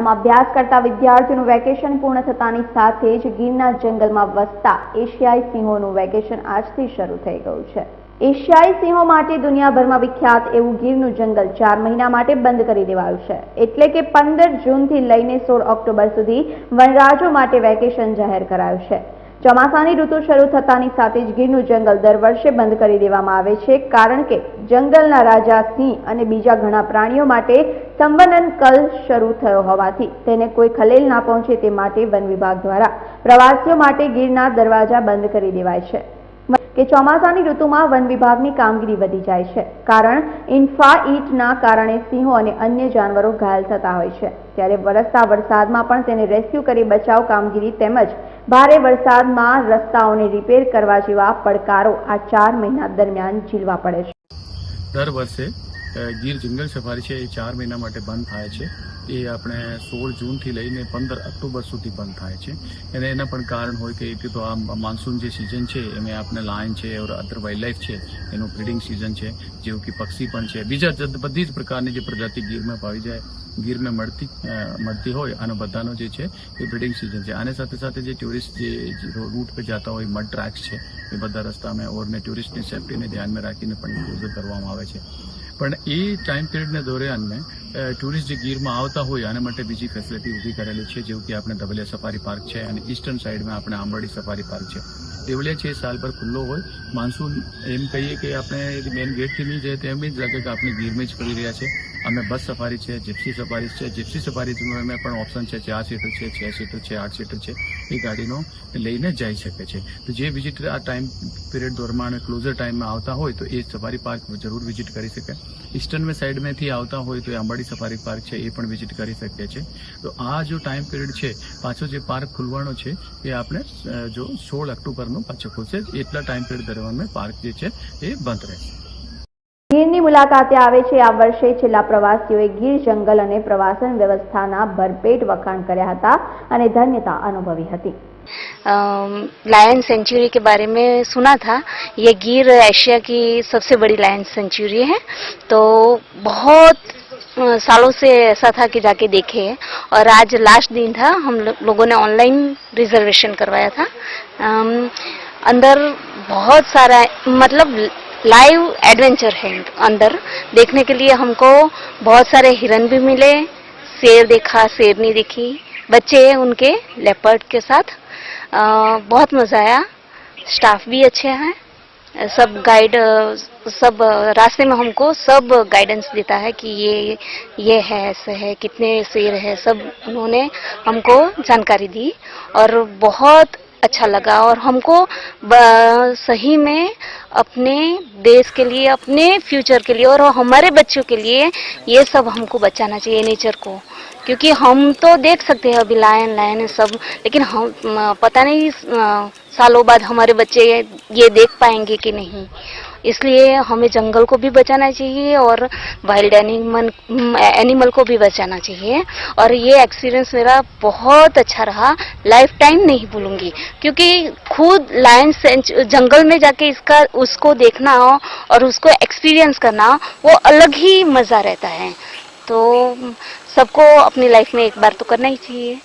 શાળામાં અભ્યાસ કરતા વિદ્યાર્થીઓનું વેકેશન પૂર્ણ થતાની સાથે જ ગીરના જંગલમાં વસતા એશિયાઈ સિંહોનું વેકેશન આજથી શરૂ થઈ ગયું છે. એશિયાઈ સિંહો માટે દુનિયાભરમાં વિખ્યાત એવું ગીરનું જંગલ ચાર મહિના માટે બંધ કરી દેવાયું છે. એટલે કે પંદર જૂનથી લઈને સોળ ઓક્ટોબર સુધી વનરાજો માટે વેકેશન જાહેર કરાયું છે. ચોમાસાની ઋતુ શરૂ થતાની સાથે જ ગીરનું જંગલ દર વર્ષે બંધ કરી દેવામાં આવે છે, કારણ કે જંગલના રાજા સિંહ અને બીજા ઘણા પ્રાણીઓ માટે સંવનન કલ શરૂ થયો હોવાથી તેને કોઈ ખલેલ ના પહોંચે તે માટે વન વિભાગ દ્વારા પ્રવાસીઓ માટે ગીરના દરવાજા બંધ કરી દેવાય છે. કે ચોમાસાની ઋતુમાં વન વિભાગની કામગીરી વધી જાય છે, કારણ ઇન્ફા ઈટના કારણે સિંહો અને અન્ય જાનવરો ઘાયલ થતા હોય છે. ત્યારે વરસતા વરસાદમાં પણ તેને રેસ્ક્યુ કરી બચાવ કામગીરી તેમજ ભારે વરસાદમાં રસ્તાઓને રિપેર કરવા જેવા પડકારો આ ચાર મહિના દરમિયાન ઝીલવા પડે છે. દર વર્ષે ગીર જંગલ સફારી છે એ ચાર મહિના માટે બંધ થાય છે. એ આપણે સોળ જૂનથી લઈને પંદર ઓક્ટોબર સુધી બંધ થાય છે. અને એના પણ કારણ હોય કે એક તો આ માન્સૂન જે સિઝન છે, એમાં આપણે લાયન છે ઓર અધર વાઇલ્ડ છે, એનું બ્રીડિંગ સિઝન છે, જેવું કે પક્ષી પણ છે. બીજા બધી જ પ્રકારની જે પ્રજાતિ ગીરમાં પાવી જાય ગીરમાં મળતી મળતી હોય અને બધાનો જે છે એ બ્રીડિંગ સિઝન છે. આની સાથે સાથે જે ટુરિસ્ટ જે રૂટ પર જતા હોય મડ ટ્રેક્સ છે, એ બધા રસ્તામાં ઓરને ટુરિસ્ટની સેફટીને ધ્યાનમાં રાખીને પણ યુઝ કરવામાં આવે છે. પણ એ ટાઈમ પિરિયડના દરમિયાન ટુરિસ્ટ ગીરમાં આવતા હોય આના માટે બીજી ફેસિલિટી ઊભી કરેલી છે, જેવું કે આપણે ધબલિયા સફારી પાર્ક છે અને ઈસ્ટર્ન સાઈડમાં આપણે આંબરડી સફારી પાર્ક છે. દેવલિયા છે એ સાલભર ખુલ્લો હોય. માનસૂન એમ કહીએ કે આપણે મેઇન ગેટથી નહીં જાય તો એમ જ લાગે કે આપણે ગીરમાં જ કરી રહ્યા છે. અમે બસ સફારી છે જીપ્સી સફારી છે. જીપ્સી સફારીમાં અમે પણ ઓપ્શન છે, ચાર સીટર છે, છ સીટર છે, આઠ સીટર છે, એ ગાડીનો લઈને જઈ શકે છે. તો જે વિઝિટર આ ટાઈમ પીરિયડ દરમિયાન ક્લોઝર ટાઈમમાં આવતા હોય તો એ સફારી પાર્ક જરૂર વિઝિટ કરી શકે. ઈસ્ટર્ન સાઈડમાંથી આવતા હોય તો એ અંબાડી સફારી પાર્ક છે એ પણ વિઝિટ કરી શકે છે તો આ જો ટાઈમ પીરિયડ છે પાછો જે પાર્ક ખુલવાનો છે એ આપણે અ, જો સોળ ઓક્ટોબરનો પાછો ખુલશે એટલા ટાઈમ પીરિયડ દરમિયાન પાર્ક જે છે એ બંધ રહેશે ગીરની મુલાકાતે આવે છે આ વર્ષે છેલ્લા પ્રવાસીઓએ ગીર જંગલ અને પ્રવાસન વ્યવસ્થાના ભરપેટ વખાણ કર્યા હતા અને ધન્યતા અનુભવી હતી लायन सेंचुरी के बारे में सुना था ये गिर एशिया की सबसे बड़ी लायन सेंचुरी है तो बहुत अ, सालों से ऐसा था कि जाके देखे और आज लास्ट दिन था हम लो- लोगों ने ऑनलाइन रिजर्वेशन करवाया था। अम, अंदर बहुत सारा मतलब लाइव एडवेंचर है अंदर। देखने के लिए हमको बहुत सारे हिरन भी मिले शेर देखा शेरनी देखी बच्चे हैं उनके लेपर्ड के साथ। अ, बहुत मज़ा आया। स्टाफ भी अच्छे हैं। सब गाइड सब, रास्ते में हमको सब गाइडेंस देता है कि ये ये है, ऐसे है, कितने शेर है, सब उन्होंने हमको जानकारी दी और बहुत अच्छा लगा और हमको सही में अपने देश के लिए, अपने फ्यूचर के लिए और हमारे बच्चों के लिए ये सब हमको बचाना चाहिए नेचर को। क्योंकि हम तो देख सकते हैं अभी लायन लायन सब, लेकिन हम पता नहीं सालों बाद हमारे बच्चे ये देख पाएँगे कि नहीं। इसलिए हमें जंगल को भी बचाना चाहिए और वाइल्ड एनिमल एनिमल को भी बचाना चाहिए। और ये एक्सपीरियंस मेरा बहुत अच्छा रहा। लाइफ टाइम नहीं भूलूँगी। क्योंकि खुद लायन जंगल में जाके इसका, उसको देखना हो और उसको एक्सपीरियंस करना, वो अलग ही मज़ा रहता है। तो सबको अपनी लाइफ में एक बार तो करना ही चाहिए।